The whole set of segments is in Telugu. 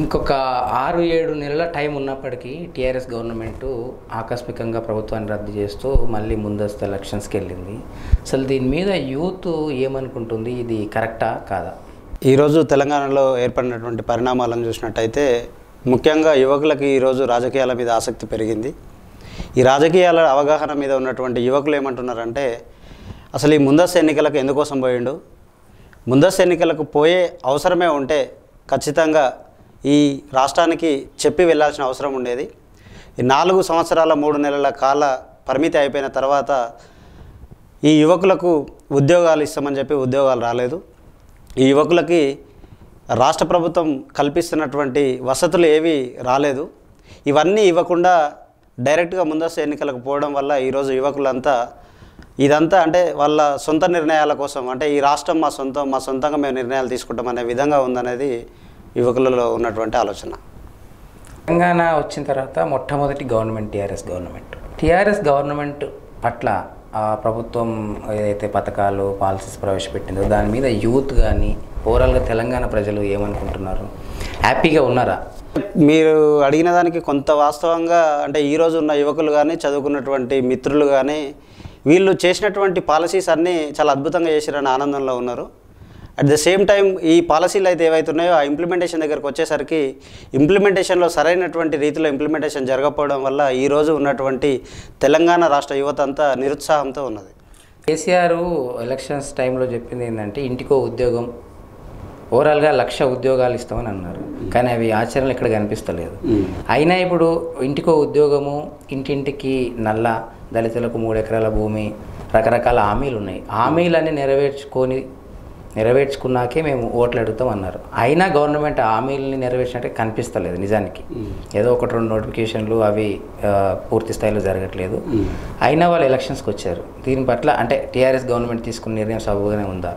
ఇంకొక ఆరు ఏడు నెలల టైం ఉన్నప్పటికీ టీఆర్ఎస్ గవర్నమెంట్ ఆకస్మికంగా ప్రభుత్వాన్ని రద్దు చేస్తూ మళ్ళీ ముందస్తు ఎలక్షన్స్కి వెళ్ళింది. అసలు దీని మీద యూత్ ఏమనుకుంటుంది? ఇది కరెక్టా కాదా? ఈరోజు తెలంగాణలో ఏర్పడినటువంటి పరిణామాలను చూసినట్టయితే ముఖ్యంగా యువకులకి ఈరోజు రాజకీయాల మీద ఆసక్తి పెరిగింది. ఈ రాజకీయాల అవగాహన మీద ఉన్నటువంటి యువకులు ఏమంటున్నారంటే అసలు ఈ ముందస్తు ఎన్నికలకు ఎందుకోసం పోయిండు? ముందస్తు ఎన్నికలకు పోయే అవసరమే ఉంటే ఖచ్చితంగా ఈ రాష్ట్రానికి చెప్పి వెళ్ళాల్సిన అవసరం ఉండేది. ఈ నాలుగు సంవత్సరాల మూడు నెలల కాల పరిమితి అయిపోయిన తర్వాత ఈ యువకులకు ఉద్యోగాలు ఇస్తామని చెప్పి ఉద్యోగాలు రాలేదు. ఈ యువకులకి రాష్ట్ర ప్రభుత్వం కల్పిస్తున్నటువంటి వసతులు ఏవి రాలేదు. ఇవన్నీ ఇవ్వకుండా డైరెక్ట్గా ముందస్తు ఎన్నికలకు పోవడం వల్ల ఈరోజు యువకులంతా ఇదంతా అంటే వాళ్ళ సొంత నిర్ణయాల కోసం అంటే ఈ రాష్ట్రం మా సొంతం మా సొంతంగా మేము నిర్ణయాలు తీసుకుంటాం అనే విధంగా ఉందనేది యువకులలో ఉన్నటువంటి ఆలోచన. తెలంగాణ వచ్చిన తర్వాత మొట్టమొదటి government TRS government. TRS government పట్ల ఆ ప్రభుత్వం ఏదైతే పథకాలు పాలసీస్ ప్రవేశపెట్టిందో దాని మీద యూత్ కానీ ఓవరాల్గా తెలంగాణ ప్రజలు ఏమనుకుంటున్నారు? హ్యాపీగా ఉన్నారా? మీరు అడిగిన దానికి కొంత వాస్తవంగా అంటే ఈరోజు ఉన్న యువకులు కానీ చదువుకున్నటువంటి మిత్రులు కానీ వీళ్ళు చేసినటువంటి పాలసీస్ అన్నీ చాలా అద్భుతంగా చేసిరని ఆనందంలో ఉన్నారు. అట్ ద సేమ్ టైం ఈ పాలసీలు అయితే ఏవైతున్నాయో ఆ ఇంప్లిమెంటేషన్ దగ్గరకు వచ్చేసరికి ఇంప్లిమెంటేషన్లో సరైనటువంటి రీతిలో ఇంప్లిమెంటేషన్ జరగకపోవడం వల్ల ఈరోజు ఉన్నటువంటి తెలంగాణ రాష్ట్ర యువత అంతా నిరుత్సాహంతో ఉన్నది. కేసీఆర్ ఎలక్షన్స్ టైంలో చెప్పింది ఏంటంటే ఇంటికో ఉద్యోగం ఓవరాల్గా లక్ష ఉద్యోగాలు ఇస్తామని అన్నారు. కానీ అవి ఆచరణలు ఇక్కడ కనిపిస్తలేదు. అయినా ఇప్పుడు ఇంటికో ఉద్యోగము ఇంటింటికి నల్ల దళితులకు మూడు ఎకరాల భూమి రకరకాల హామీలు ఉన్నాయి. హామీలన్నీ నెరవేర్చుకొని నెరవేర్చుకున్నాకే మేము ఓట్లు అడుగుతాం అన్నారు. అయినా గవర్నమెంట్ హామీలని నెరవేర్చినట్టే కనిపిస్తలేదు నిజానికి. ఏదో ఒకటి రెండు నోటిఫికేషన్లు అవి పూర్తి స్థాయిలో జరగట్లేదు. అయినా వాళ్ళు ఎలక్షన్స్కి వచ్చారు. దీని పట్ల అంటే టీఆర్ఎస్ గవర్నమెంట్ తీసుకున్న నిర్ణయం సబబుగానే ఉందా?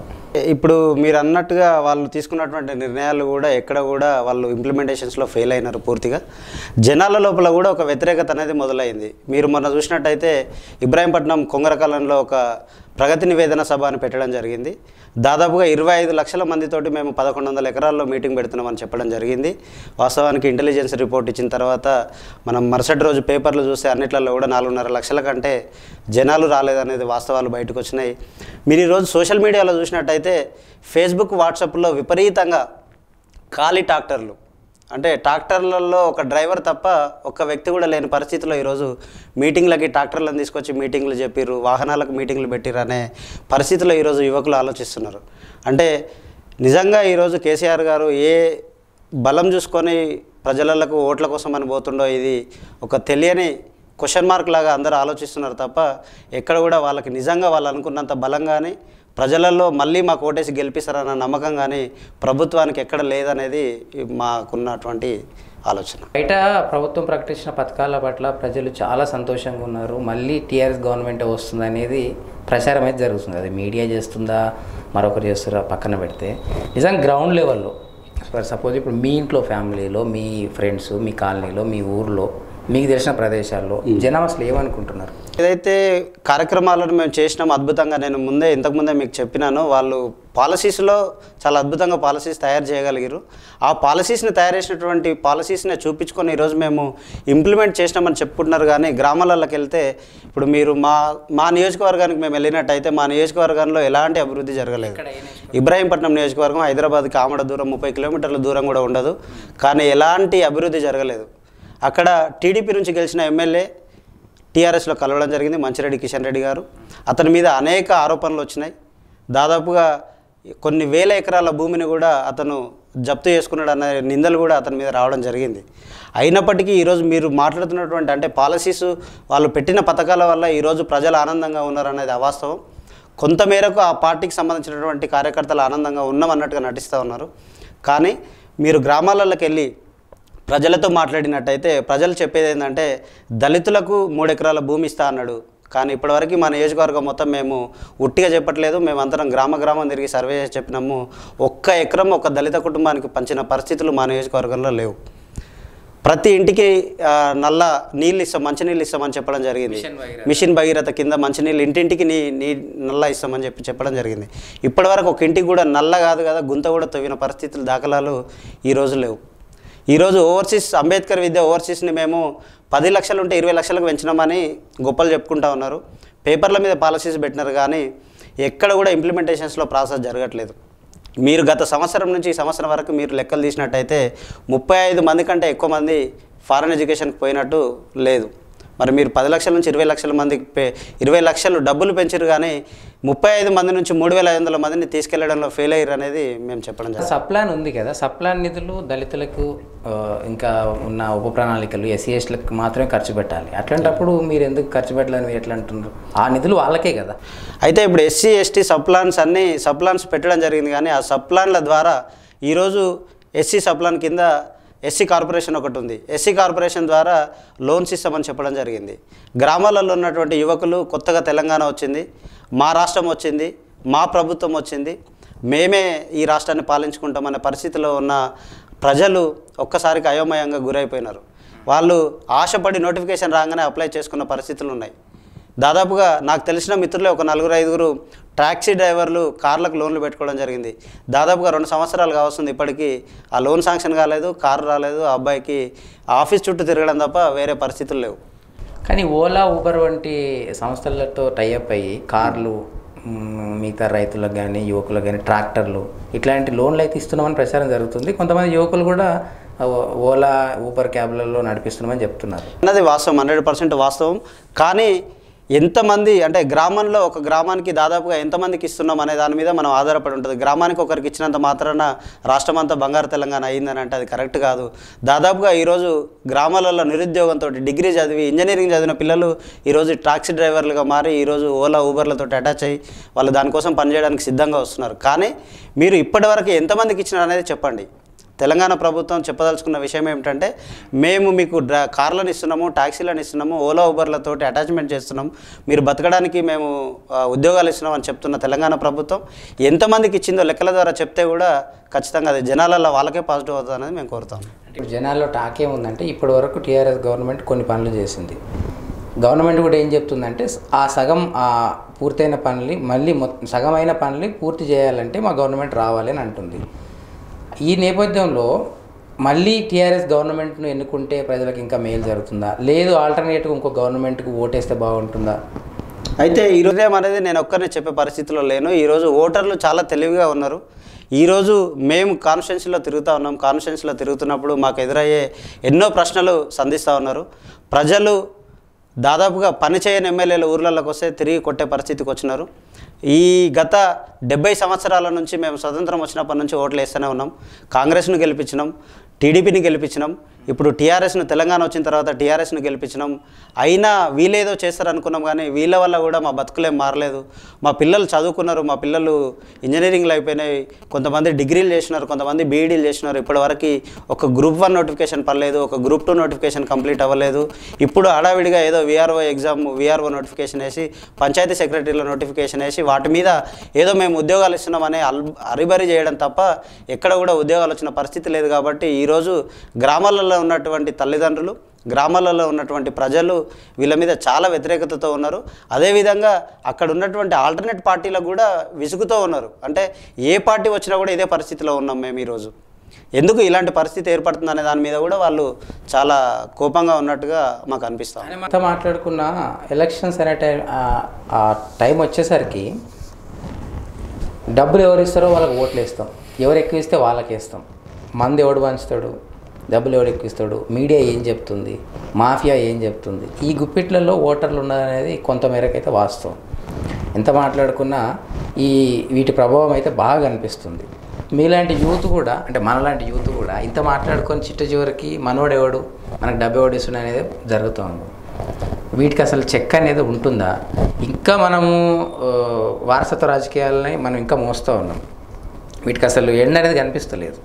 ఇప్పుడు మీరు అన్నట్టుగా వాళ్ళు తీసుకున్నటువంటి నిర్ణయాలు కూడా ఎక్కడ కూడా వాళ్ళు ఇంప్లిమెంటేషన్స్లో ఫెయిల్ అయినారు పూర్తిగా. జనాల లోపల కూడా ఒక వ్యతిరేకత అనేది మొదలైంది. మీరు మొన్న చూసినట్టయితే ఇబ్రాహీంపట్నం కొంగరకాలంలో ఒక ప్రగతి నివేదన సభ అని పెట్టడం జరిగింది. దాదాపుగా ఇరవై ఐదు లక్షల మందితోటి మేము పదకొండు వందల ఎకరాల్లో మీటింగ్ పెడుతున్నామని చెప్పడం జరిగింది. వాస్తవానికి ఇంటెలిజెన్స్ రిపోర్ట్ ఇచ్చిన తర్వాత మనం మరుసటి రోజు పేపర్లు చూస్తే అన్నిట్లలో కూడా నాలుగున్నర లక్షల కంటే జనాలు రాలేదనేది వాస్తవాలు బయటకు వచ్చినాయి. మీరు ఈరోజు సోషల్ మీడియాలో చూసినట్టయితే ఫేస్బుక్ వాట్సాప్లో విపరీతంగా ఖాళీ డాక్టర్లు అంటే ట్రాక్టర్లలో ఒక డ్రైవర్ తప్ప ఒక్క వ్యక్తి కూడా లేని పరిస్థితిలో ఈరోజు మీటింగ్లకి ట్రాక్టర్లను తీసుకొచ్చి మీటింగ్లు చెప్పిర్రు వాహనాలకు మీటింగ్లు పెట్టిర్రు అనే పరిస్థితిలో ఈరోజు యువకులు ఆలోచిస్తున్నారు. అంటే నిజంగా ఈరోజు కేసీఆర్ గారు ఏ బలం చూసుకొని ప్రజలకు ఓట్ల కోసం అని పోతుండో ఇది ఒక తెలియని క్వశ్చన్ మార్క్ లాగా అందరూ ఆలోచిస్తున్నారు తప్ప ఎక్కడ కూడా వాళ్ళకి నిజంగా వాళ్ళు అనుకున్నంత బలం కానీ ప్రజలలో మళ్ళీ మాకు ఓటేసి గెలిపిస్తారన్న నమ్మకం కానీ ప్రభుత్వానికి ఎక్కడ లేదనేది మాకున్నటువంటి ఆలోచన. బయట ప్రభుత్వం ప్రకటించిన పథకాల పట్ల ప్రజలు చాలా సంతోషంగా ఉన్నారు. మళ్ళీ టీఆర్ఎస్ గవర్నమెంట్ వస్తుంది అనేది ప్రచారం అయితే జరుగుతుంది. అది మీడియా చేస్తుందా మరొకరు చేస్తారా పక్కన పెడితే. నిజంగా గ్రౌండ్ లెవెల్లో ఫర్ సపోజ్ ఇప్పుడు మీ ఇంట్లో ఫ్యామిలీలో మీ ఫ్రెండ్స్ మీ కాలనీలో మీ ఊర్లో మీకు తెలిసిన ప్రదేశాల్లో జనం అసలు ఏమనుకుంటున్నారు? ఏదైతే కార్యక్రమాలను మేము చేసినాం అద్భుతంగా నేను ముందే ఇంతకుముందే మీకు చెప్పినాను వాళ్ళు పాలసీస్లో చాలా అద్భుతంగా పాలసీస్ తయారు చేయగలిగారు ఆ పాలసీస్ని తయారు చేసినటువంటి పాలసీస్ని చూపించుకొని ఈరోజు మేము ఇంప్లిమెంట్ చేసినామని చెప్పుకుంటున్నారు కానీ గ్రామాలలోకి వెళ్తే ఇప్పుడు మీరు మా మా నియోజకవర్గానికి మేము వెళ్ళినట్టయితే మా నియోజకవర్గంలో ఎలాంటి అభివృద్ధి జరగలేదు. ఇబ్రాహీంపట్నం నియోజకవర్గం హైదరాబాద్కి ఆమడ దూరం ముప్పై కిలోమీటర్ల దూరం కూడా ఉండదు. కానీ ఎలాంటి అభివృద్ధి జరగలేదు. అక్కడ టీడీపీ నుంచి గెలిచిన ఎమ్మెల్యే టీఆర్ఎస్లో కలవడం జరిగింది మంచిరెడ్డి కిషన్ రెడ్డి గారు. అతని మీద అనేక ఆరోపణలు వచ్చినాయి. దాదాపుగా కొన్ని వేల ఎకరాల భూమిని కూడా అతను జప్తు చేసుకున్నాడు అనే నిందలు కూడా అతని మీద రావడం జరిగింది. అయినప్పటికీ ఈరోజు మీరు మాట్లాడుతున్నటువంటి అంటే పాలసీస్ వాళ్ళు పెట్టిన పథకాల వల్ల ఈరోజు ప్రజలు ఆనందంగా ఉన్నారనేది అవాస్తవం. కొంతమేరకు ఆ పార్టీకి సంబంధించినటువంటి కార్యకర్తలు ఆనందంగా ఉన్నామన్నట్టుగా నటిస్తూ ఉన్నారు. కానీ మీరు గ్రామాలలోకి వెళ్ళి ప్రజలతో మాట్లాడినట్టయితే ప్రజలు చెప్పేది ఏంటంటే దళితులకు మూడు ఎకరాల భూమి ఇస్తా అన్నాడు. కానీ ఇప్పటివరకు మా నియోజకవర్గం మొత్తం మేము ఉట్టిగా చెప్పట్లేదు. మేము అందరం గ్రామ గ్రామం తిరిగి సర్వే చేసి చెప్పినాము. ఒక్క ఎకరం ఒక దళిత కుటుంబానికి పంచిన పరిస్థితులు మా నియోజకవర్గంలో లేవు. ప్రతి ఇంటికి నల్ల నీళ్ళు ఇస్తాం మంచినీళ్ళు ఇస్తామని చెప్పడం జరిగింది. మిషన్ భగీరథ. మిషన్ భగీరథ కింద మంచినీళ్ళు ఇంటింటికి నీ నీ నల్ల ఇస్తామని చెప్పి చెప్పడం జరిగింది. ఇప్పటివరకు ఒక ఇంటికి కూడా నల్ల కాదు కదా గుంత కూడా తవ్విన పరిస్థితులు దాఖలాలు ఈరోజు లేవు. ఈరోజు ఓవర్సీస్ అంబేద్కర్ విద్య ఓవర్సీస్ని మేము పది లక్షలు ఉంటే ఇరవై లక్షలకు పెంచినామని గొప్పలు చెప్పుకుంటా ఉన్నారు. పేపర్ల మీద పాలసీస్ పెట్టినారు కానీ ఎక్కడ కూడా ఇంప్లిమెంటేషన్స్లో ప్రాసెస్ జరగట్లేదు. మీరు గత సంవత్సరం నుంచి ఈ సంవత్సరం వరకు మీరు లెక్కలు తీసినట్టయితే ముప్పై ఐదు మంది కంటే ఎక్కువ మంది ఫారెన్ ఎడ్యుకేషన్కి పోయినట్టు లేదు. మరి మీరు పది లక్షల నుంచి ఇరవై లక్షల మందికి పే ఇరవై లక్షలు డబ్బులు పెంచారు కానీ ముప్పై ఐదు మంది నుంచి మూడు వేల ఐదు వందల మందిని తీసుకెళ్ళడంలో ఫెయిల్ అయ్యారు అనేది మేము చెప్పడం జరిగింది. సప్లాన్ ఉంది కదా. సప్లాన్ నిధులు దళితులకు ఇంకా ఉన్న ఉప ప్రణాళికలు ఎస్సీ ఎస్టీలకు మాత్రమే ఖర్చు పెట్టాలి. అట్లాంటప్పుడు మీరు ఎందుకు ఖర్చు పెట్టాలని ఎట్లా అంటున్నారు? ఆ నిధులు వాళ్ళకే కదా. అయితే ఇప్పుడు ఎస్సీ ఎస్టీ సప్లాన్స్ అన్ని సప్లాన్స్ పెట్టడం జరిగింది కానీ ఆ సప్లాన్ల ద్వారా ఈరోజు ఎస్సీ సప్లాన్ కింద ఎస్సీ కార్పొరేషన్ ఒకటి ఉంది. ఎస్సీ కార్పొరేషన్ ద్వారా లోన్స్ ఇస్తామని చెప్పడం జరిగింది. గ్రామాలలో ఉన్నటువంటి యువకులు కొత్తగా తెలంగాణ వచ్చింది. మా రాష్ట్రం వచ్చింది. మా ప్రభుత్వం వచ్చింది. మేమే ఈ రాష్ట్రాన్ని పాలించుకుంటామనే పరిస్థితిలో ఉన్న ప్రజలు ఒక్కసారికి అయోమయంగా గురైపోయినారు. వాళ్ళు ఆశపడి నోటిఫికేషన్ రాగానే అప్లై చేసుకున్న పరిస్థితులు ఉన్నాయి. దాదాపుగా నాకు తెలిసిన మిత్రులే ఒక నలుగురు ఐదుగురు టాక్సీ డ్రైవర్లు కార్లకు లోన్లు పెట్టుకోవడం జరిగింది. దాదాపుగా రెండు సంవత్సరాలు కావస్తుంది ఇప్పటికీ ఆ లోన్ శాంక్షన్ కాలేదు కారు రాలేదు ఆ అబ్బాయికి ఆఫీస్ చుట్టూ తిరగడం తప్ప వేరే పరిస్థితులు లేవు. కానీ ఓలా ఊబర్ వంటి సంస్థలతో టైఅప్ అయ్యి కార్లు మిగతా రైతులకు కానీ యువకులకు కానీ ట్రాక్టర్లు ఇట్లాంటి లోన్లు అయితే ఇస్తున్నామని ప్రచారం జరుగుతుంది. కొంతమంది యువకులు కూడా ఓలా ఊబర్ క్యాబ్లలో నడిపిస్తున్నామని చెప్తున్నారు. అన్నది వాస్తవం హండ్రెడ్ పర్సెంట్ వాస్తవం. కానీ ఎంతమంది అంటే గ్రామంలో ఒక గ్రామానికి దాదాపుగా ఎంతమందికి ఇస్తున్నాం అనే దాని మీద మనం ఆధారపడి ఉంటుంది. గ్రామానికి ఒకరికి ఇచ్చినంత మాత్రాన రాష్ట్రం అంతా బంగారు తెలంగాణ అయిందని అంటే అది కరెక్ట్ కాదు. దాదాపుగా ఈరోజు గ్రామాలలో నిరుద్యోగంతో డిగ్రీ చదివి ఇంజనీరింగ్ చదివిన పిల్లలు ఈరోజు టాక్సీ డ్రైవర్లుగా మారి ఈరోజు ఓలా ఊబర్లతో అటాచ్ అయ్యి వాళ్ళు దానికోసం పనిచేయడానికి సిద్ధంగా వస్తున్నారు. కానీ మీరు ఇప్పటివరకు ఎంతమందికి ఇచ్చినారు అనేది చెప్పండి. తెలంగాణ ప్రభుత్వం చెప్పదలుచుకున్న విషయం ఏమిటంటే మేము మీకు డ్రా కార్లను ఇస్తున్నాము ట్యాక్సీలను ఇస్తున్నాము ఓలా ఊబర్లతోటి అటాచ్మెంట్ చేస్తున్నాం మీరు బతకడానికి మేము ఉద్యోగాలు ఇస్తున్నాం అని చెప్తున్న తెలంగాణ ప్రభుత్వం ఎంతమందికి ఇచ్చిందో లెక్కల ద్వారా చెప్తే కూడా ఖచ్చితంగా అది జనాలలో వాళ్ళకే పాజిటివ్ అవుతుంది అనేది మేము కోరుతాం. ఇప్పుడు జనాల్లో టాక్ ఏముందంటే ఇప్పటి వరకు టీఆర్ఎస్ గవర్నమెంట్ కొన్ని పనులు చేసింది. గవర్నమెంట్ కూడా ఏం చెప్తుందంటే ఆ సగం ఆ పూర్తయిన పనులు మళ్ళీ మొత్తం సగమైన పనులు పూర్తి చేయాలంటే మా గవర్నమెంట్ రావాలి అని అంటుంది. ఈ నేపథ్యంలో మళ్ళీ టీఆర్ఎస్ గవర్నమెంట్ను ఎన్నుకుంటే ప్రజలకు ఇంకా మేలు జరుగుతుందా? లేదు ఆల్టర్నేటివ్ ఇంకో గవర్నమెంట్కి ఓటేస్తే బాగుంటుందా? అయితే ఈ హృదయం అనేది నేను ఒక్కరిని చెప్పే పరిస్థితిలో లేను. ఈరోజు ఓటర్లు చాలా తెలివిగా ఉన్నారు. ఈరోజు మేము కాన్స్టిట్యున్సీలో తిరుగుతూ ఉన్నాం. కాన్స్టిట్యున్సీలో తిరుగుతున్నప్పుడు మాకు ఎదురయ్యే ఎన్నో ప్రశ్నలు సంధిస్తూ ఉన్నారు. ప్రజలు దాదాపుగా పని చేయని ఎమ్మెల్యేలు ఊర్లలోకి వస్తే తిరిగి కొట్టే పరిస్థితికి వచ్చినారు. ఈ గత డెబ్బై సంవత్సరాల నుంచి మేము స్వతంత్రం వచ్చినప్పటి నుంచి ఓట్లు వేస్తూనే ఉన్నాం. కాంగ్రెస్ను గెలిపించినాం. టీడీపీని గెలిపించినాం. ఇప్పుడు టీఆర్ఎస్ను తెలంగాణ వచ్చిన తర్వాత టీఆర్ఎస్ను గెలిపించినాం అయినా వీళ్ళేదో చేస్తారు అనుకున్నాం కానీ వీళ్ళ వల్ల కూడా మా బతుకులేం మారలేదు. మా పిల్లలు చదువుకున్నారు మా పిల్లలు ఇంజనీరింగ్లు అయిపోయినాయి. కొంతమంది డిగ్రీలు చేసినారు కొంతమంది బీఈడీలు చేసినారు. ఇప్పటివరకు ఒక గ్రూప్ వన్ నోటిఫికేషన్ పర్లేదు ఒక గ్రూప్ టూ నోటిఫికేషన్ కంప్లీట్ అవ్వలేదు. ఇప్పుడు హడావిడిగా ఏదో విఆర్ఓ ఎగ్జామ్ విఆర్ఓ నోటిఫికేషన్ వేసి పంచాయతీ సెక్రటరీల నోటిఫికేషన్ వేసి వాటి మీద ఏదో మేము ఉద్యోగాలు ఇస్తున్నామని అల్ అరిబరి చేయడం తప్ప ఎక్కడ కూడా ఉద్యోగాలు వచ్చిన పరిస్థితి లేదు కాబట్టి ఈరోజు గ్రామాలలో ఉన్నటువంటి తల్లిదండ్రులు గ్రామాలలో ఉన్నటువంటి ప్రజలు వీళ్ళ మీద చాలా వ్యతిరేకతతో ఉన్నారు. అదేవిధంగా అక్కడ ఉన్నటువంటి ఆల్టర్నేట్ పార్టీలకు కూడా విసుగుతూ ఉన్నారు. అంటే ఏ పార్టీ వచ్చినా కూడా ఇదే పరిస్థితిలో ఉన్నాం మేము ఈరోజు. ఎందుకు ఇలాంటి పరిస్థితి ఏర్పడుతుంది అనే దాని మీద కూడా వాళ్ళు చాలా కోపంగా ఉన్నట్టుగా మాకు అనిపిస్తాం మొత్తం మాట్లాడుకున్న ఎలక్షన్స్ అనే టైం ఆ టైం వచ్చేసరికి డబ్బులు ఎవరు ఇస్తారో వాళ్ళకి ఓట్లు వేస్తాం. ఎవరు ఎక్కువ ఇస్తే వాళ్ళకి వేస్తాం. మంది ఎవడు పంచుతాడు? డబ్బులు ఎవడు ఎక్కిస్తాడు? మీడియా ఏం చెప్తుంది? మాఫియా ఏం చెప్తుంది? ఈ గుప్పిట్లలో ఓటర్లు ఉన్నదనేది కొంతమేరకైతే వాస్తవం. ఎంత మాట్లాడుకున్నా ఈ వీటి ప్రభావం అయితే బాగా అనిపిస్తుంది మీలాంటి యూత్ కూడా అంటే మనలాంటి యూత్ కూడా ఇంత మాట్లాడుకొని చిట్ట చివరికి మనోడెవడు మనకు డబ్బు ఎవడిస్తున్నా అనేది జరుగుతుంది. వీటికి అసలు చెక్ అనేది ఉంటుందా? ఇంకా మనము వారసత్వ రాజకీయాలని మనం ఇంకా మోస్తూ ఉన్నాం. వీటికి అసలు ఎండ్ అనేది కనిపిస్తలేదు.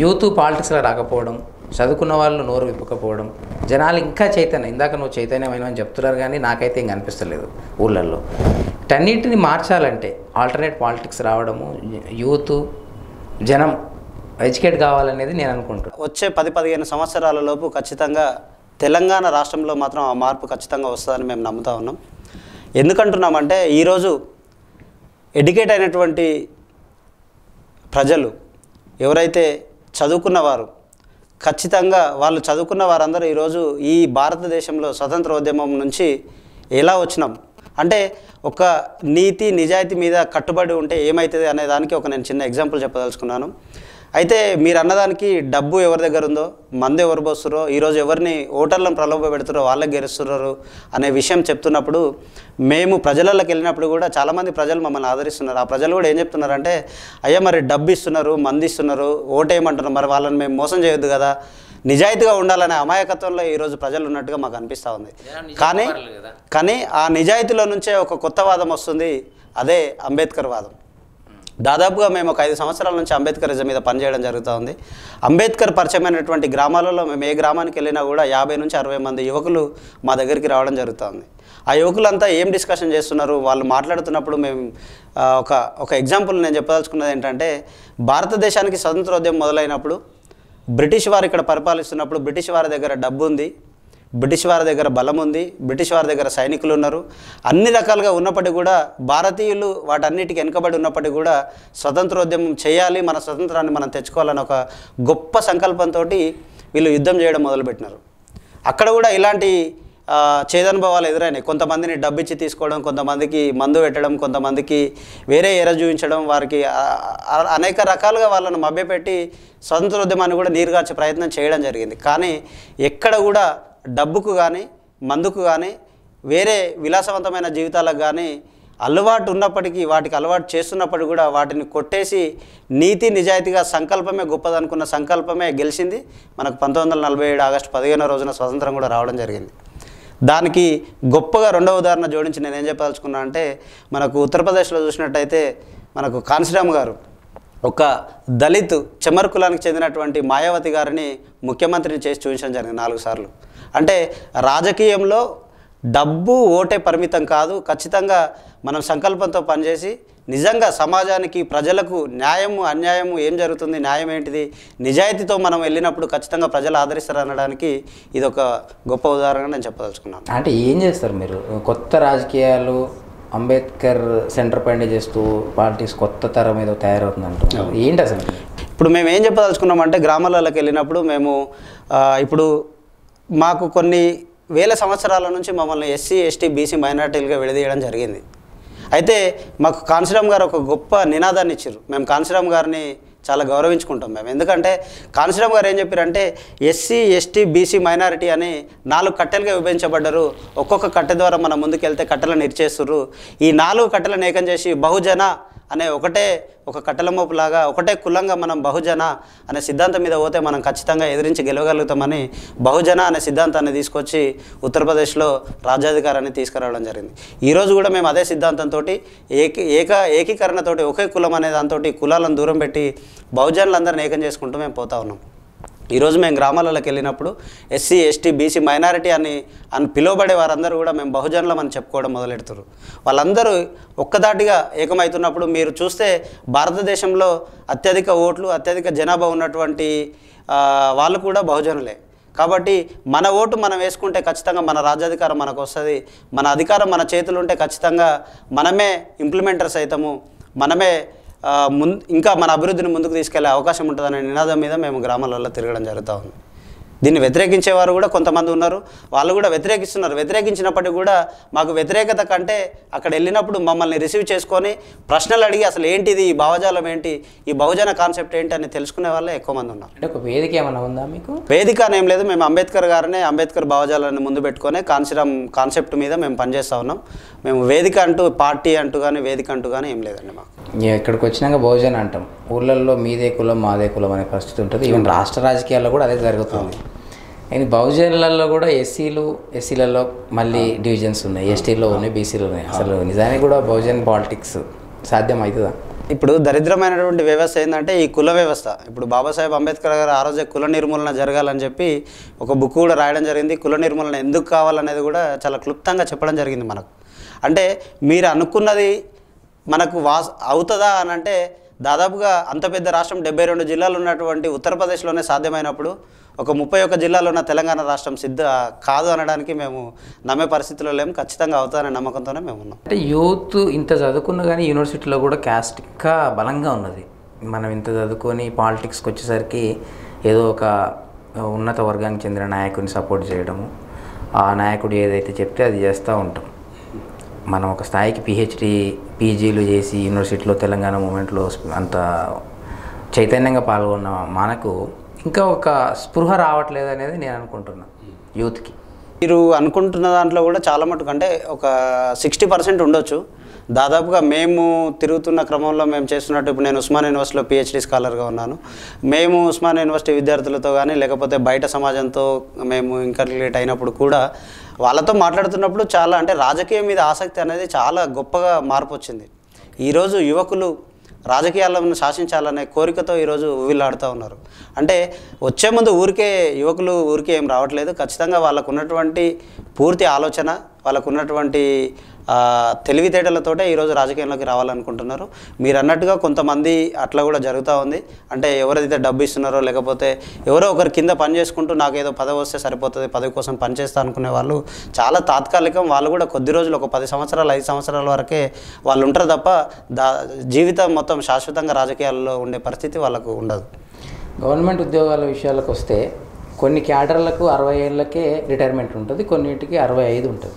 యూత్ పాలిటిక్స్లో రాకపోవడం చదువుకున్న వాళ్ళు నోరు విప్పకపోవడం జనాలు ఇంకా చైతన్యం ఇందాక నువ్వు చైతన్యమైన అని చెప్తున్నారు కానీ నాకైతే ఇంక అనిపిస్తలేదు ఊళ్ళల్లో వీటన్నిటిని మార్చాలంటే ఆల్టర్నేట్ పాలిటిక్స్ రావడము యూత్ జనం ఎడ్యుకేట్ కావాలనేది నేను అనుకుంటున్నాను వచ్చే పది పదిహేను సంవత్సరాలలోపు ఖచ్చితంగా తెలంగాణ రాష్ట్రంలో మాత్రం ఆ మార్పు ఖచ్చితంగా వస్తుందని మేము నమ్ముతా ఉన్నాం. ఎందుకంటున్నామంటే ఈరోజు ఎడ్యుకేట్ అయినటువంటి ప్రజలు ఎవరైతే చదువుకున్నవారు. ఖచ్చితంగా వాళ్ళు చదువుకున్న వారందరూ ఈరోజు ఈ భారతదేశంలో స్వతంత్ర ఉద్యమం నుంచి ఎలా వచ్చినాం? అంటే ఒక నీతి నిజాయితీ మీద కట్టుబడి ఉంటే ఏమవుతుంది అనే దానికి ఒక నేను చిన్న ఎగ్జాంపుల్ చెప్పదలుచుకున్నాను. అయితే మీరు అన్నదానికి డబ్బు ఎవరి దగ్గర ఉందో మందు ఎవరు పోస్తురో ఈరోజు ఎవరిని ఓటర్లను ప్రలోభ పెడుతురో వాళ్ళకి గెలుస్తున్నారు అనే విషయం చెప్తున్నప్పుడు మేము ప్రజలలోకి వెళ్ళినప్పుడు కూడా చాలామంది ప్రజలు మమ్మల్ని ఆదరిస్తున్నారు. ఆ ప్రజలు కూడా ఏం చెప్తున్నారంటే అయ్యా మరి డబ్బు ఇస్తున్నారు మంది ఇస్తున్నారు ఓటేయమంటున్నారు మరి వాళ్ళని మేము మోసం చేయొద్దు కదా. నిజాయితీగా ఉండాలనే అమాయకత్వంలో ఈరోజు ప్రజలు ఉన్నట్టుగా మాకు అనిపిస్తూ ఉంది. కానీ కానీ ఆ నిజాయితీలో నుంచే ఒక కొత్త వాదం వస్తుంది అదే అంబేద్కర్ వాదం. దాదాపుగా మేము ఒక ఐదు సంవత్సరాల నుంచి అంబేద్కరిజం మీద పనిచేయడం జరుగుతూ ఉంది అంబేద్కర్ పరిచయమైనటువంటి గ్రామాలలో మేము ఏ గ్రామానికి వెళ్ళినా కూడా యాభై నుంచి అరవై మంది యువకులు మా దగ్గరికి రావడం జరుగుతుంది. ఆ యువకులంతా ఏం డిస్కషన్ చేస్తున్నారు? వాళ్ళు మాట్లాడుతున్నప్పుడు మేము ఒక ఒక ఎగ్జాంపుల్ నేను చెప్పదలుచుకున్నది ఏంటంటే భారతదేశానికి స్వతంత్రోద్యమం మొదలైనప్పుడు బ్రిటిష్ వారు ఇక్కడ పరిపాలిస్తున్నప్పుడు బ్రిటిష్ వారి దగ్గర డబ్బు ఉంది. బ్రిటిష్ వారి దగ్గర బలం ఉంది బ్రిటిష్ వారి దగ్గర సైనికులు ఉన్నారు. అన్ని రకాలుగా ఉన్నప్పటికీ కూడా భారతీయులు వాటన్నిటికీ వెనుకబడి ఉన్నప్పటికీ కూడా స్వతంత్రోద్యమం చేయాలి మన స్వతంత్రాన్ని మనం తెచ్చుకోవాలని ఒక గొప్ప సంకల్పంతో వీళ్ళు యుద్ధం చేయడం మొదలుపెట్టినారు. అక్కడ కూడా ఇలాంటి చేదనుభవాలు ఎదురైనాయి. కొంతమందిని డబ్బిచ్చి తీసుకోవడం కొంతమందికి మందు పెట్టడం కొంతమందికి వేరే ఎర చూపించడం వారికి అనేక రకాలుగా వాళ్ళను మభ్యపెట్టి స్వతంత్రోద్యమాన్ని కూడా నీరుగార్చే ప్రయత్నం చేయడం జరిగింది. కానీ ఎక్కడ కూడా డబ్బుకు కానీ మందుకు కానీ వేరే విలాసవంతమైన జీవితాలకు కానీ అలవాటు ఉన్నప్పటికీ వాటికి అలవాటు చేస్తున్నప్పటికీ కూడా వాటిని కొట్టేసి నీతి నిజాయితీగా సంకల్పమే గొప్పదనుకున్న సంకల్పమే గెలిచింది. మనకు పంతొమ్మిది వందల నలభై ఏడు ఆగస్టు పదిహేనో రోజున స్వతంత్రం కూడా రావడం జరిగింది. దానికి గొప్పగా రెండవ ఉదాహరణ జోడించి నేను ఏం చెప్పదలుచుకున్నా అంటే మనకు ఉత్తరప్రదేశ్లో చూసినట్టయితే మనకు కాన్సీరామ్ గారు ఒక దళిత్ చెమర్ కులానికి చెందినటువంటి మాయావతి గారిని ముఖ్యమంత్రిని చేసి చూపించడం జరిగింది నాలుగు సార్లు. అంటే రాజకీయంలో డబ్బు ఓటే పరిమితం కాదు ఖచ్చితంగా మనం సంకల్పంతో పనిచేసి నిజంగా సమాజానికి ప్రజలకు న్యాయము అన్యాయము ఏం జరుగుతుంది న్యాయం ఏంటిది నిజాయితీతో మనం వెళ్ళినప్పుడు ఖచ్చితంగా ప్రజలు ఆదరిస్తారు అనడానికి ఇది ఒక గొప్ప ఉదాహరణగా నేను చెప్పదలుచుకున్నాను. అంటే ఏం చేస్తారు మీరు? కొత్త రాజకీయాలు అంబేద్కర్ సెంటర్ పైన చేస్తూ పాలిటిక్స్ కొత్త తరం ఏదో తయారవుతుంది అంటున్నారు ఏంటి అసలు? ఇప్పుడు మేము ఏం చెప్పదలుచుకున్నామంటే గ్రామాలలోకి వెళ్ళినప్పుడు మేము ఇప్పుడు మాకు కొన్ని వేల సంవత్సరాల నుంచి మమ్మల్ని ఎస్సీ ఎస్టీ బీసీ మైనార్టీలుగా విడదీయడం జరిగింది. అయితే మాకు కాన్సీరామ్ గారు ఒక గొప్ప నినాదాన్ని ఇచ్చారు. మేము కాన్సీరామ్ గారిని చాలా గౌరవించుకుంటాం మేము. ఎందుకంటే కాన్సీరామ్ గారు ఏం చెప్పారంటే ఎస్సీ ఎస్టీ బీసీ మైనారిటీ అని నాలుగు కట్టెలుగా విభజించబడ్డారు. ఒక్కొక్క కట్టె ద్వారా మనం ముందుకెళ్తే కట్టెలను ఇరిచేస్తుర్రు. ఈ నాలుగు కట్టెలను ఏకం చేసి బహుజన అనే ఒకటే ఒక కట్టెలమోపులాగా ఒకటే కులంగా మనం బహుజన అనే సిద్ధాంతం మీద పోతే మనం ఖచ్చితంగా ఎదిరించి గెలవగలుగుతామని బహుజన అనే సిద్ధాంతాన్ని తీసుకొచ్చి ఉత్తరప్రదేశ్లో రాజ్యాధికారాన్ని తీసుకురావడం జరిగింది. ఈరోజు కూడా మేము అదే సిద్ధాంతంతో ఏక ఏక ఏకీకరణతోటి ఒకే కులం అనే దాంతో కులాలను దూరం పెట్టి బహుజనులందరిని ఏకం చేసుకుంటూ మేము పోతా ఉన్నాం. ఈరోజు మేము గ్రామాలలోకి వెళ్ళినప్పుడు ఎస్సీ ఎస్టీ బీసీ మైనారిటీ అని అని పిలువబడే వారందరూ కూడా మేము బహుజనులం అని చెప్పుకోవడం మొదలెడుతారు వాళ్ళందరూ ఒక్కదాటిగా ఏకమవుతున్నప్పుడు మీరు చూస్తే భారతదేశంలో అత్యధిక ఓట్లు అత్యధిక జనాభా ఉన్నటువంటి వాళ్ళు కూడా బహుజనులే. కాబట్టి మన ఓటు మనం వేసుకుంటే ఖచ్చితంగా మన రాజ్యాధికారం మనకు వస్తుంది మన అధికారం మన చేతులు ఉంటే ఖచ్చితంగా మనమే ఇంప్లిమెంటర్స్ అవుతాము మనమే ఇంకా మన అభివృద్ధిని ముందుకు తీసుకెళ్ళే అవకాశం ఉంటుందనే నినాదం మీద మేము గ్రామాలలో తిరగడం జరుగుతూ ఉంది. దీన్ని వ్యతిరేకించేవారు కూడా కొంతమంది ఉన్నారు. వాళ్ళు కూడా వ్యతిరేకిస్తున్నారు. వ్యతిరేకించినప్పటికీ కూడా మాకు వ్యతిరేకత కంటే అక్కడ వెళ్ళినప్పుడు మమ్మల్ని రిసీవ్ చేసుకొని ప్రశ్నలు అడిగి అసలు ఏంటిది ఈ భావజాలం ఏంటి ఈ బహుజన కాన్సెప్ట్ ఏంటి అని తెలుసుకునే వాళ్ళే ఎక్కువ మంది ఉన్నారు. అంటే ఒక వేదిక ఏమైనా ఉందా మీకు? వేదిక అని లేదు. మేము అంబేద్కర్ గారినే అంబేద్కర్ భావజాలాన్ని ముందు పెట్టుకొని కాన్సిరామ్ కాన్సెప్ట్ మీద మేము పనిచేస్తూ ఉన్నాం. మేము వేదిక అంటూ పార్టీ అంటూ కానీ వేదిక అంటూ కానీ ఏం లేదండి మాకు. ఇక ఇక్కడికి వచ్చినాక బహుజన్ అంటాం. ఊళ్ళల్లో మీదే కులం మాదే కులం అనే పరిస్థితి ఉంటుంది. ఈవెన్ రాష్ట్ర రాజకీయాల్లో కూడా అదే జరుగుతుంది. కానీ బహుజనులలో కూడా ఎస్సీలు ఎస్సీలలో మళ్ళీ డివిజన్స్ ఉన్నాయి. ఎస్టీలో ఉన్నాయి బీసీలో ఉన్నాయి. అసలు నిజానికి కూడా బహుజన్ పాలిటిక్స్ సాధ్యం అవుతుందా ఇప్పుడు దరిద్రమైనటువంటి వ్యవస్థ ఏంటంటే ఈ కుల వ్యవస్థ. ఇప్పుడు బాబాసాహెబ్ అంబేద్కర్ గారు ఆ రోజే కుల నిర్మూలన జరగాలని చెప్పి ఒక బుక్ కూడా రాయడం జరిగింది. కుల నిర్మూలన ఎందుకు కావాలనేది కూడా చాలా క్లుప్తంగా చెప్పడం జరిగింది మనకు. అంటే మీరు అనుకున్నది మనకు వాస్ అవుతుందా అని అంటే దాదాపుగా అంత పెద్ద రాష్ట్రం డెబ్బై రెండు జిల్లాలు ఉన్నటువంటి ఉత్తరప్రదేశ్లోనే సాధ్యమైనప్పుడు ఒక ముప్పై ఒక్క జిల్లాలో ఉన్న తెలంగాణ రాష్ట్రం సిద్ధ కాదు అనడానికి మేము నమ్మే పరిస్థితిలో లేము ఖచ్చితంగా అవుతారనే నమ్మకంతోనే మేము ఉన్నాం. అంటే యూత్ ఇంత చదువుకున్న కానీ యూనివర్సిటీలో కూడా క్యాస్ట్ ఇంకా బలంగా ఉన్నది. మనం ఇంత చదువుకొని పాలిటిక్స్కి వచ్చేసరికి ఏదో ఒక ఉన్నత వర్గానికి చెందిన నాయకుడిని సపోర్ట్ చేయడము ఆ నాయకుడు ఏదైతే చెప్తే అది చేస్తూ ఉంటాం. మనం ఒక స్థాయికి పిహెచ్డి పీజీలు చేసి యూనివర్సిటీలో తెలంగాణ మూమెంట్లో అంత చైతన్యంగా పాల్గొన్న మనకు ఇంకా ఒక స్పృహ రావట్లేదు అనేది నేను అనుకుంటున్నాను యూత్కి. మీరు అనుకుంటున్న దాంట్లో కూడా చాలా మటుకు అంటే ఒక సిక్స్టీ పర్సెంట్ ఉండొచ్చు. దాదాపుగా మేము తిరుగుతున్న క్రమంలో మేము చేస్తున్నట్టు ఇప్పుడు నేను ఉస్మాన్ యూనివర్సిటీలో పిహెచ్డి స్కాలర్గా ఉన్నాను. మేము ఉస్మాన్ యూనివర్సిటీ విద్యార్థులతో కానీ లేకపోతే బయట సమాజంతో మేము ఇంకర్లేట్ అయినప్పుడు కూడా వాళ్ళతో మాట్లాడుతున్నప్పుడు చాలా అంటే రాజకీయం మీద ఆసక్తి అనేది చాలా గొప్పగా మార్పు వచ్చింది. ఈరోజు యువకులు రాజకీయాలను శాసించాలనే కోరికతో ఈరోజు వీళ్ళాడుతూ ఉన్నారు. అంటే వచ్చే ముందు ఊరికే యువకులు ఊరికే ఏం రావట్లేదు. ఖచ్చితంగా వాళ్ళకు ఉన్నటువంటి పూర్తి ఆలోచన వాళ్ళకు ఉన్నటువంటి తెలివితేటలతోటే ఈరోజు రాజకీయంలోకి రావాలనుకుంటున్నారు. మీరు అన్నట్టుగా కొంతమంది అట్లా కూడా జరుగుతూ ఉంది. అంటే ఎవరైతే డబ్బు ఇస్తున్నారో లేకపోతే ఎవరో ఒకరి కింద పని చేసుకుంటూ నాకు ఏదో పదవి వస్తే సరిపోతుంది పదవి కోసం పనిచేస్తా అనుకునే వాళ్ళు చాలా తాత్కాలికం వాళ్ళు కూడా కొద్ది రోజులు ఒక పది సంవత్సరాలు ఐదు సంవత్సరాల వరకే వాళ్ళు ఉంటారు తప్ప దా జీవితం మొత్తం శాశ్వతంగా రాజకీయాల్లో ఉండే పరిస్థితి వాళ్ళకు ఉండదు. గవర్నమెంట్ ఉద్యోగాల విషయాలకు వస్తే కొన్ని క్యాడర్లకు అరవై ఏళ్ళకే రిటైర్మెంట్ ఉంటుంది కొన్నిటికి అరవై ఐదు ఉంటుంది.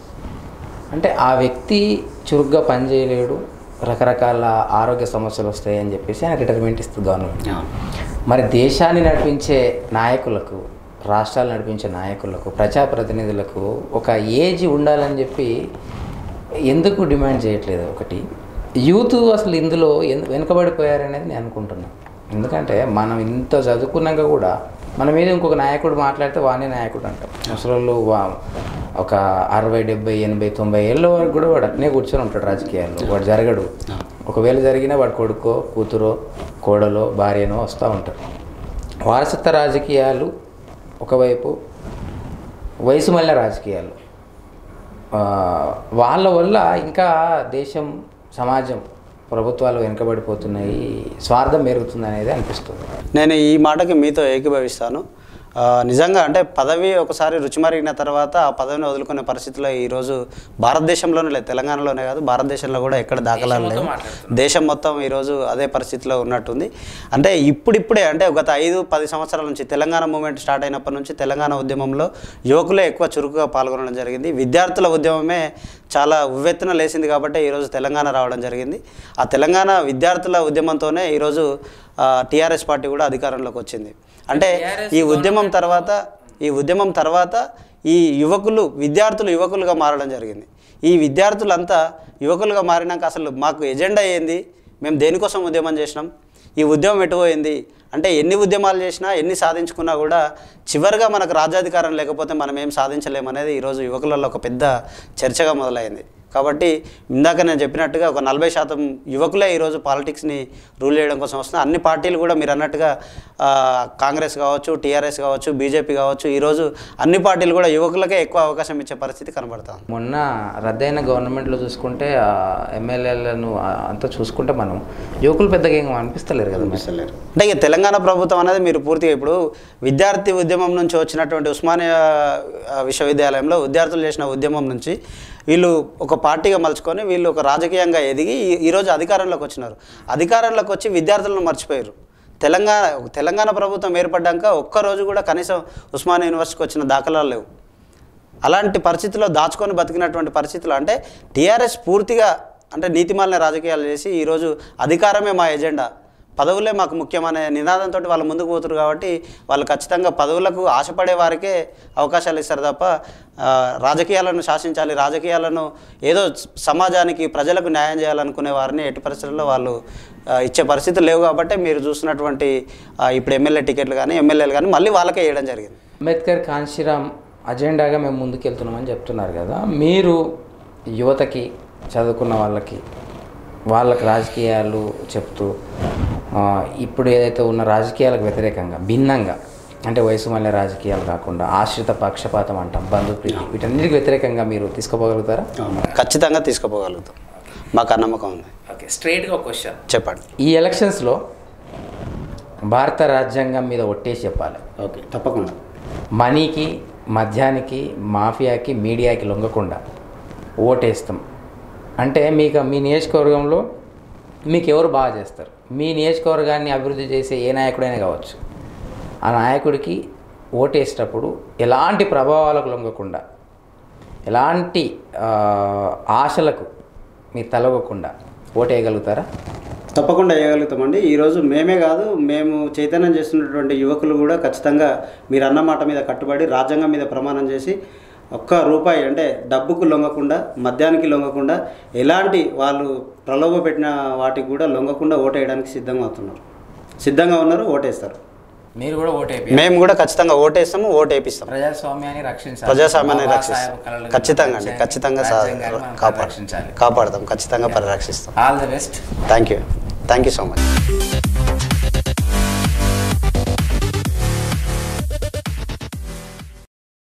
అంటే ఆ వ్యక్తి చురుగ్గా పనిచేయలేడు రకరకాల ఆరోగ్య సమస్యలు వస్తాయని చెప్పేసి ఆయన రిటైర్మెంట్ ఇస్తుంది గవర్నమెంట్ మరి దేశాన్ని నడిపించే నాయకులకు రాష్ట్రాలు నడిపించే నాయకులకు ప్రజాప్రతినిధులకు ఒక ఏజ్ ఉండాలని చెప్పి ఎందుకు డిమాండ్ చేయట్లేదు ఒకటి? యూత్ అసలు ఇందులో వెనుకబడిపోయారనేది నేను అనుకుంటున్నాను ఎందుకంటే మనం ఇంత చదువుకున్నాక కూడా మన మీద ఇంకొక నాయకుడు మాట్లాడితే వానే నాయకుడు అంటాం. అసలు వా ఒక అరవై డెబ్బై ఎనభై తొంభై ఏళ్ళ వరకు కూడా వాడు అట్నే కూర్చొని ఉంటాడు రాజకీయాల్లో. వాడు జరగడు. ఒకవేళ జరిగినా వాడు కొడుకో కూతురో కోడలో భార్యనో వస్తూ ఉంటారు వారసత్వ రాజకీయాలు ఒకవైపు వయసు మళ్ళీ రాజకీయాలు. వాళ్ళ వల్ల ఇంకా దేశం సమాజం ప్రభుత్వాలు వెనుకబడిపోతున్నాయి స్వార్థం పెరుగుతుంది అనేది అనిపిస్తుంది. నేను ఈ మాటకి మీతో ఏకీభవిస్తాను. నిజంగా అంటే పదవి ఒకసారి రుచి మరిగిన తర్వాత ఆ పదవిని వదులుకునే పరిస్థితిలో ఈరోజు భారతదేశంలోనే లేదు తెలంగాణలోనే కాదు భారతదేశంలో కూడా ఎక్కడ దాఖలాలు లేవు. దేశం మొత్తం ఈరోజు అదే పరిస్థితిలో ఉన్నట్టుంది. అంటే ఇప్పుడిప్పుడే అంటే గత ఐదు పది సంవత్సరాల నుంచి తెలంగాణ మూమెంట్ స్టార్ట్ అయినప్పటి నుంచి తెలంగాణ ఉద్యమంలో యువకులే ఎక్కువ చురుకుగా పాల్గొనడం జరిగింది. విద్యార్థుల ఉద్యమమే చాలా ఉవ్వెత్తున లేచింది కాబట్టి ఈరోజు తెలంగాణ రావడం జరిగింది. ఆ తెలంగాణ విద్యార్థుల ఉద్యమంతోనే ఈరోజు టీఆర్ఎస్ పార్టీ కూడా అధికారంలోకి వచ్చింది. అంటే ఈ ఉద్యమం తర్వాత ఈ ఉద్యమం తర్వాత ఈ యువకులు విద్యార్థులు యువకులుగా మారడం జరిగింది. ఈ విద్యార్థులంతా యువకులుగా మారినాక అసలు మాకు ఎజెండా ఏంది? మేము దేనికోసం ఉద్యమం చేసినాం? ఈ ఉద్యమం ఎటుపోయింది అంటే ఎన్ని ఉద్యమాలు చేసినా ఎన్ని సాధించుకున్నా కూడా చివరిగా మనకు రాజ్యాధికారం లేకపోతే మనం ఏం సాధించలేమనేది ఈరోజు యువకులలో ఒక పెద్ద చర్చగా మొదలైంది. కాబట్టి ఇందాక నేను చెప్పినట్టుగా ఒక నలభై శాతం యువకులే ఈరోజు పాలిటిక్స్ని రూల్ చేయడం కోసం వస్తున్నారు. అన్ని పార్టీలు కూడా మీరు అన్నట్టుగా కాంగ్రెస్ కావచ్చు టీఆర్ఎస్ కావచ్చు బీజేపీ కావచ్చు ఈరోజు అన్ని పార్టీలు కూడా యువకులకే ఎక్కువ అవకాశం ఇచ్చే పరిస్థితి కనబడుతుంది. మొన్న రద్దయిన గవర్నమెంట్లో చూసుకుంటే ఎమ్మెల్యేలను అంతా చూసుకుంటే మనం యువకులు పెద్దగా ఏం అనిపిస్తలేరు కదా మరి. అంటే ఇక తెలంగాణ ప్రభుత్వం అనేది మీరు పూర్తిగా ఇప్పుడు విద్యార్థి ఉద్యమం నుంచి వచ్చినటువంటి ఉస్మానియా విశ్వవిద్యాలయంలో విద్యార్థులు చేసిన ఉద్యమం నుంచి వీళ్ళు ఒక పార్టీగా మలుచుకొని వీళ్ళు ఒక రాజకీయంగా ఎదిగి ఈరోజు అధికారంలోకి వచ్చినారు. అధికారంలోకి వచ్చి విద్యార్థులను మర్చిపోయారు. తెలంగాణ తెలంగాణ ప్రభుత్వం ఏర్పడ్డాక ఒక్కరోజు కూడా కనీసం ఉస్మానియా యూనివర్సిటీకి వచ్చిన దాఖలాలు లేవు. అలాంటి పరిస్థితిలో దాచుకొని బతికినటువంటి పరిస్థితులు అంటే టీఆర్ఎస్ పూర్తిగా అంటే నీతిమాలిన రాజకీయాలు చేసి ఈరోజు అధికారమే మా ఎజెండా. పదవులే మాకు ముఖ్యమనే నినాదంతో వాళ్ళు ముందుకు పోతున్నారు కాబట్టి వాళ్ళు ఖచ్చితంగా పదవులకు ఆశపడే వారికే అవకాశాలు ఇస్తారు తప్ప రాజకీయాలను శాసించాలి రాజకీయాలను ఏదో సమాజానికి ప్రజలకు న్యాయం చేయాలనుకునే వారిని ఎట్టి పరిస్థితుల్లో వాళ్ళు ఇచ్చే పరిస్థితులు లేవు కాబట్టి మీరు చూసినటువంటి ఇప్పుడు ఎమ్మెల్యే టికెట్లు కానీ ఎమ్మెల్యేలు కానీ మళ్ళీ వాళ్ళకే వేయడం జరిగింది. అంబేద్కర్ కాంశీరామ్ అజెండాగా మేము ముందుకెళ్తున్నామని చెప్తున్నారు కదా. మీరు యువతకి చదువుకున్న వాళ్ళకి వాళ్ళకి రాజకీయాలు చెప్తూ ఇప్పుడు ఏదైతే ఉన్న రాజకీయాలకు వ్యతిరేకంగా భిన్నంగా అంటే వయసు మళ్ళీ రాజకీయాలు కాకుండా ఆశ్రిత పక్షపాతం అంటాం బంధుప్రీతి వీటన్నిటికి వ్యతిరేకంగా మీరు తీసుకుపోగలుగుతారా? ఖచ్చితంగా తీసుకుపోగలుగుతాం. మాకు నమ్మకం ఉంది. ఓకే స్ట్రైట్గా ఒక క్వశ్చన్. చెప్పండి. ఈ ఎలక్షన్స్లో భారత రాజ్యాంగం మీద ఒట్టేసి చెప్పాలి. ఓకే తప్పకుండా. మనీకి మద్యానికి మాఫియాకి మీడియాకి లొంగకుండా ఓటేస్తాం. అంటే మీకు మీ నియోజకవర్గంలో మీకు ఎవరు బాగా చేస్తారు? మీ నియోజకవర్గాన్ని అభివృద్ధి చేసే ఏ నాయకుడైనా కావచ్చు. ఆ నాయకుడికి ఓటేసేటప్పుడు ఎలాంటి ప్రభావాలకు లొంగకుండా ఎలాంటి ఆశలకు మీరు తలవకుండా ఓటేయగలుగుతారా? తప్పకుండా వేయగలుగుతామండి. ఈరోజు మేమే కాదు మేము చైతన్యం చేస్తున్నటువంటి యువకులు కూడా ఖచ్చితంగా మీరు అన్న మాట మీద కట్టుబడి రాజ్యాంగం మీద ప్రమాణం చేసి ఒక్క రూపాయి అంటే డబ్బుకు లొంగకుండా మద్యానికి లొంగకుండా ఎలాంటి వాళ్ళు ప్రలోభ పెట్టిన వాటికి కూడా లొంగకుండా ఓటేయడానికి సిద్ధంగా అవుతున్నారు. సిద్ధంగా ఉన్నారు ఓటేస్తారు. మీరు కూడా ఓటేపి మేము కూడా ఖచ్చితంగా ఓటేస్తాము ఓటు వేపిస్తాం. ప్రజాస్వామ్యాన్ని రక్షించాలి. ప్రజాస్వామ్యాన్ని రక్షిస్తాం. ఖచ్చితంగా అండి ఖచ్చితంగా సా- రాజ్యాంగాన్ని మనం కాపాడు పరిరక్షించాలి కాపాడతాం ఖచ్చితంగా పరిరక్షిస్తాం. All the best thank you thank you so much